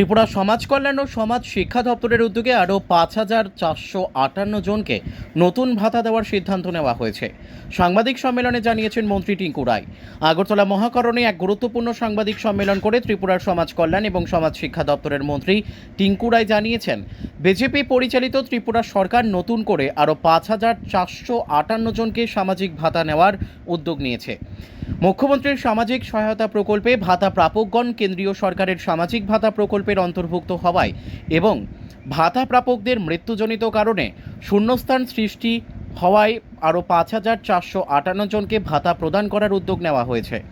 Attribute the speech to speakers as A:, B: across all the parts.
A: ত্রিপুরা সমাজ কল্যাণ ও সমাজ শিক্ষা দপ্তরের উদ্যোগে আরও পাঁচ হাজার চারশো আটান্ন জনকে নতুন ভাতা দেওয়ার সিদ্ধান্ত নেওয়া হয়েছে। সাংবাদিক সম্মেলনে জানিয়েছেন মন্ত্রী টিঙ্কু রায়। আগরতলা মহাকরণে এক গুরুত্বপূর্ণ সাংবাদিক সম্মেলন করে ত্রিপুরার সমাজ কল্যাণ এবং সমাজ শিক্ষা দপ্তরের মন্ত্রী টিঙ্কু রায় জানিয়েছেন, বিজেপি পরিচালিত ত্রিপুরা সরকার নতুন করে আরও পাঁচ হাজার চারশো আটান্ন জনকে সামাজিক ভাতা নেওয়ার উদ্যোগ নিয়েছে। মুখ্যমন্ত্রীর সামাজিক সহায়তা প্রকল্পে ভাতা প্রাপকগণ কেন্দ্রীয় সরকারের সামাজিক ভাতা প্রকল্পের অন্তর্ভুক্ত হওয়ায় এবং ভাতা প্রাপকদের মৃত্যুজনিত কারণে শূন্যস্থান সৃষ্টি হওয়ায় আরও পাঁচ হাজার চারশো আটান্ন জনকে ভাতা প্রদান করার উদ্যোগ নেওয়া হয়েছে।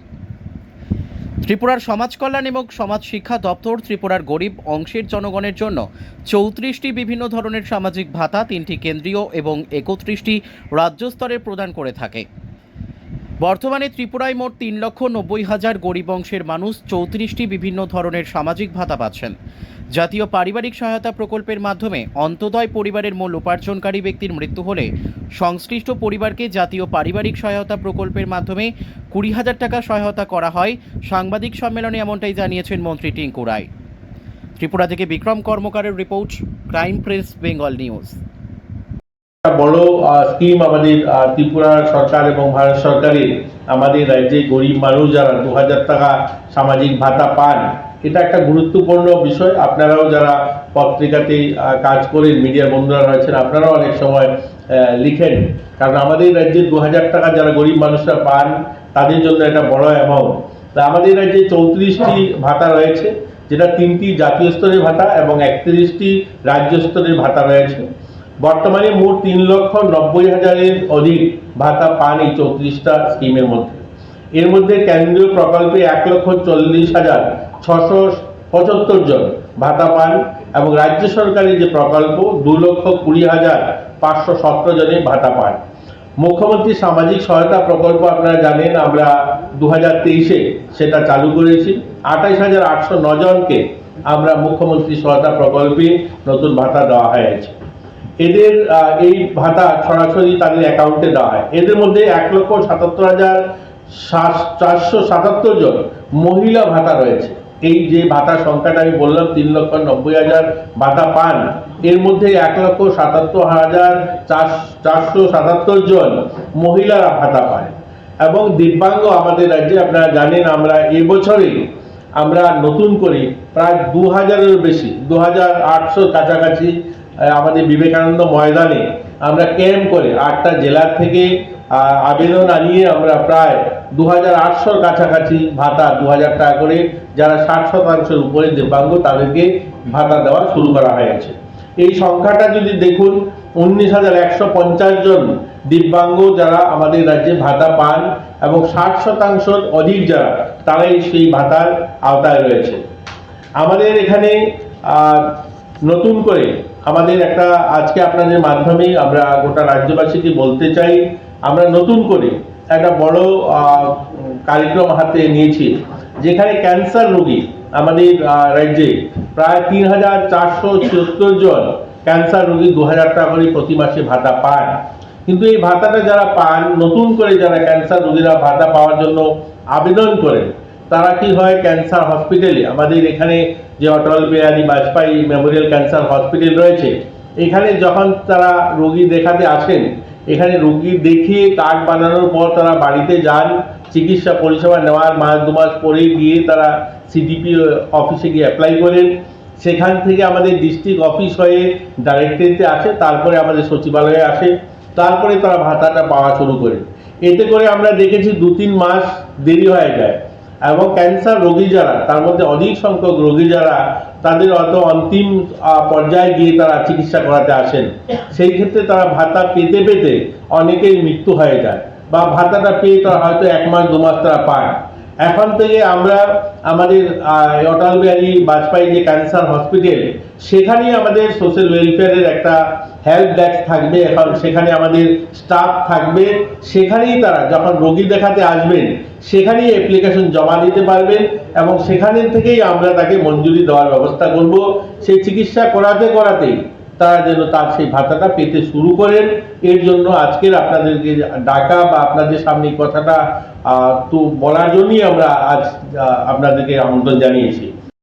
A: ত্রিপুরার সমাজ কল্যাণ এবং সমাজ শিক্ষা দপ্তর ত্রিপুরার গরিব অংশের জনগণের জন্য চৌত্রিশটি বিভিন্ন ধরনের সামাজিক ভাতা, তিনটি কেন্দ্রীয় এবং একত্রিশটি রাজ্য স্তরে প্রদান করে থাকে। বর্তমানে ত্রিপুরায় মোট তিন লক্ষ নব্বই হাজার গরিব অংশের মানুষ চৌত্রিশটি বিভিন্ন ধরনের সামাজিক ভাতা পাচ্ছেন। জাতীয় পারিবারিক সহায়তা প্রকল্পের মাধ্যমে অন্তদয় পরিবারের মূল উপার্জনকারী ব্যক্তির মৃত্যু হলে সংশ্লিষ্ট পরিবারকে জাতীয় পারিবারিক সহায়তা প্রকল্পের মাধ্যমে কুড়ি হাজার টাকা সহায়তা করা হয়। সাংবাদিক সম্মেলনে এমনটাই জানিয়েছেন মন্ত্রী টিঙ্কু রায়। ত্রিপুরা থেকে Bikram কর্মকারের report, crime press Bengal news.
B: বড় স্কিম আমাদের ত্রিপুরা সরকার এবং ভারত সরকারের, আমাদের রাজ্যে গরিব মানুষ যারা দু হাজার টাকা সামাজিক ভাতা পান, এটা একটা গুরুত্বপূর্ণ বিষয়। আপনারাও যারা পত্রিকাতে কাজ করেন মিডিয়ার বন্ধুরা রয়েছেন, আপনারাও অনেক সময় লিখেন। কারণ আমাদের রাজ্যে দু হাজার টাকা যারা গরিব মানুষরা পান, তাদের জন্য একটা বড় অ্যামাউন্ট তা আমাদের রাজ্যে চৌত্রিশটি ভাতা রয়েছে, যেটা তিনটি জাতীয় স্তরের ভাতা এবং একত্রিশটি রাজ্য স্তরের ভাতা রয়েছে। বর্তমানে মোট তিন লক্ষ নব্বই হাজারের অধিক ভাতা পান এই চৌত্রিশটা স্কিমের মধ্যে। এর মধ্যে কেন্দ্রীয় প্রকল্পে এক লক্ষ চল্লিশ হাজার ছশো পঁচাত্তর জন ভাতা পান এবং রাজ্য সরকারের যে প্রকল্প, দু লক্ষ কুড়ি হাজার পাঁচশো সতেরো জনে ভাতা পান। মুখ্যমন্ত্রী সামাজিক সহায়তা প্রকল্প আপনারা জানেন, আমরা দু হাজার তেইশে সেটা চালু করেছি। আঠাইশ হাজার আটশো জনকে আমরা মুখ্যমন্ত্রী সহায়তা প্রকল্পে নতুন ভাতা দেওয়া হয়েছে। এদের এই ভাতা সরাসরি তাদের অ্যাকাউন্টে দেওয়া হয়। এদের মধ্যে এক লক্ষ সাতাত্তর হাজার চারশো সাতাত্তর জন মহিলা ভাতা রয়েছে। এই যে ভাতা সংখ্যাটা আমি বললাম, তিন লক্ষ নব্বই হাজার ভাতা পান, এর মধ্যে এক লক্ষ সাতাত্তর হাজার চারশো সাতাত্তর জন মহিলারা ভাতা পায় এবং দিব্যাঙ্গ আমাদের রাজ্যে, আপনারা জানেন, আমরা এবছরে আমরা নতুন করে, প্রায় দু হাজারের বেশি, দু হাজার আটশো কাছাকাছি আমাদের বিবেকানন্দ ময়দানে আমরা ক্যাম্প করে আটটা জেলার থেকে আবেদন আনিয়ে আমরা প্রায় দু হাজার আটশোর কাছাকাছি ভাতা দু হাজার টাকা করে যারা ষাট শতাংশের উপরে দিব্যাঙ্গ তাদেরকে ভাতা দেওয়া শুরু করা হয়েছে। এই সংখ্যাটা যদি দেখুন, উনিশ হাজার একশো পঞ্চাশ জন দিব্যাঙ্গ যারা আমাদের রাজ্যে ভাতা পান এবং ষাট শতাংশ অধিক যারা, তারাই সেই ভাতার আওতায় রয়েছে। আমাদের এখানে নতুন করে আমাদের একটা আজকে আপনাদের মাধ্যমে আমরা গোটা রাজ্যবাসীকে বলতে চাই, আমরা নতুন করে একটা বড় কার্যক্রম হাতে নিয়েছি, যেখানে ক্যান্সার রোগী আমাদের রাজ্যে প্রায় তিন হাজার চারশো ছিয়াত্তর জন ক্যান্সার রোগী দু হাজার টাকা করে প্রতি মাসে ভাতা পান। কিন্তু এই ভাতাটা যারা পান, নতুন করে যারা ক্যান্সার রোগীরা ভাতা পাওয়ার জন্য আবেদন করেন তারা কি হয়? ক্যান্সার হসপিটালে আমাদের এখানে যে Atal Bihari Vajpayee memorial cancer hospital রয়েছে, এখানে যখন তারা রোগী দেখাতে আসেন, এখানে রোগী দেখিয়ে কার্ড বানানোর পর তারা বাড়িতে যান, চিকিৎসা পরিষেবা নেওয়ার মাস দু মাস পরে গিয়ে তারা সিডিপি অফিসে গিয়ে অ্যাপ্লাই করেন। সেখান থেকে আমাদের ডিস্ট্রিক্ট অফিস হয়ে ডাইরেক্টরিতে আসে, তারপরে আমাদের সচিবালয়ে আসে। তারপরে তারা ভাতাটা পাওয়া শুরু করে। এতে করে আমরা দেখেছি দু তিন মাস দেরি হয়ে যায়। এবং ক্যান্সার রোগী যারা, তার মধ্যে অধিক সংখ্যক রোগী যারা, তাদের অত অন্তিম পর্যায়ে গিয়ে তারা চিকিৎসা করাতে আসেন। সেই ক্ষেত্রে তারা ভাতা পেতে পেতে অনেকের মৃত্যু হয়ে যায় বা ভাতাটা পেয়ে তারা হয়তো এক মাস, দু মাস তারা পায়। এখন থেকে আমরা আমাদের অটল বিহারী বাজপেয়ী যে ক্যান্সার হসপিটাল সেখানেই আমাদের সোশ্যাল ওয়েলফেয়ারের একটা হেল্প ডেস্ক থাকবে এখন সেখানে আমাদের স্টাফ থাকবে। সেখানেই তারা যখন রোগী দেখাতে আসবেন, সেখানেই অ্যাপ্লিকেশন জমা দিতে পারবেন এবং সেখানে থেকেই আমরা তাকে মঞ্জুরি দেওয়ার ব্যবস্থা করব। সেই চিকিৎসা করাতে করাতেই তারা যেন তার সেই ভাতাটা পেতে শুরু করেন। এর জন্য আজকের আপনাদেরকে ডাকা বা আপনাদের সামনে কথাটা তো বলার জন্যই আমরা আজ আপনাদেরকে আমন্ত্রণ জানিয়েছি।